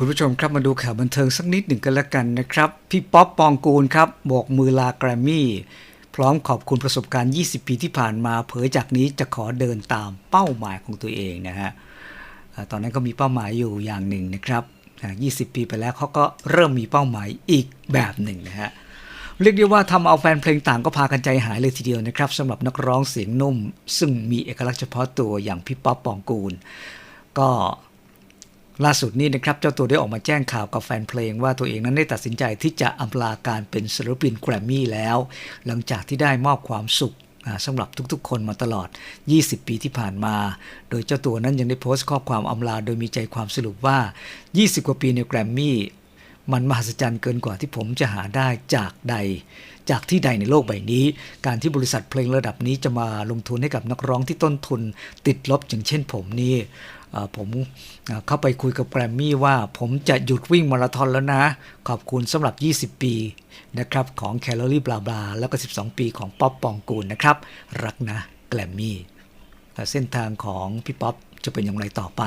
คุณผู้ชมครับมาดูข่าวบันเทิงสักนิดหนึ่งกันละกันนะครับ พี่ป๊อปปองกูลครับโบกมือลาแกรมมี่ พร้อมขอบคุณประสบการณ์ 20 ปีที่ผ่านมาเผยจากนี้จะขอเดินตามเป้าหมายของตัวเองนะฮะตอนนั้นก็มีเป้าหมายอยู่อย่างหนึ่งนะครับ 20 ปีไปแล้วเขาก็เริ่มมีเป้าหมายอีกแบบหนึ่งนะฮะเรียกได้ว่าทำเอาแฟนเพลงต่างก็พากันใจหายเลยทีเดียวนะครับสำหรับนักร้องเสียงนุ่ม ซึ่งมีเอกลักษณ์เฉพาะตัวอย่างพี่ป๊อปปองกูล ก็ ล่าสุดนี้นะครับเจ้าตัวได้ออกมาแจ้งข่าวกับแฟนเพลง ว่าตัวเองนั้นได้ตัดสินใจที่จะอำลาการเป็นศิลปินแกรมมี่แล้ว หลังจากที่ได้มอบความสุขสำหรับทุกๆ คนมาตลอด 20 ปีที่ผ่านมา โดยเจ้าตัวนั้นยังได้โพสต์ข้อความอำลาโดยมีใจความสรุปว่า 20 กว่าปีในแกรมมี่มันมหัศจรรย์เกินกว่าที่ผมจะหาได้จากใด จากที่ใดในโลกใบนี้ การที่บริษัทเพลงระดับนี้จะมาลงทุนให้กับนักร้องที่ต้นทุน ติดลบอย่างเช่นผมนี่ ผมเข้าไปคุยกับแกรมมี่ว่าผมจะหยุดวิ่งมาราธอนแล้วนะ ขอบคุณสำหรับ 20 ปีนะครับของแคลอรี่บลาบลาแล้วก็ 12 ปีของป๊อปปองกูลนะครับ รักนะแกรมมี่แต่เส้นทางของพี่ป๊อปจะเป็นอย่างไรต่อไป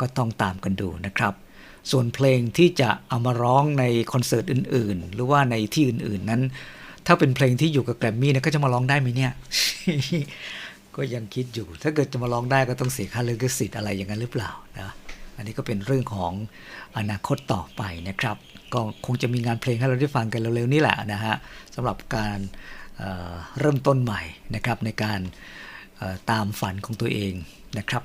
ก็ต้องตามกันดูนะครับ ส่วนเพลงที่จะเอามาร้องในคอนเสิร์ตอื่น ๆ หรือว่าในที่อื่น ๆ นั้น ถ้าเป็นเพลงที่อยู่กับแกรมมี่นี่ยก็จะมาร้องได้ไหมเนี่ย ก็ยังคิดอยู่ ถ้าเกิดจะมาร้องได้ก็ต้องเสียค่าลิขสิทธิ์อะไรอย่างนั้นหรือเปล่านะอันนี้ก็เป็นเรื่องของอนาคตต่อไปนะครับ ก็คงจะมีงานเพลงให้เราได้ฟังกันเร็วๆนี่แหละนะฮะสำหรับการเเริ่มต้นใหม่นะครับในการตามฝันของตัวเองนะครับ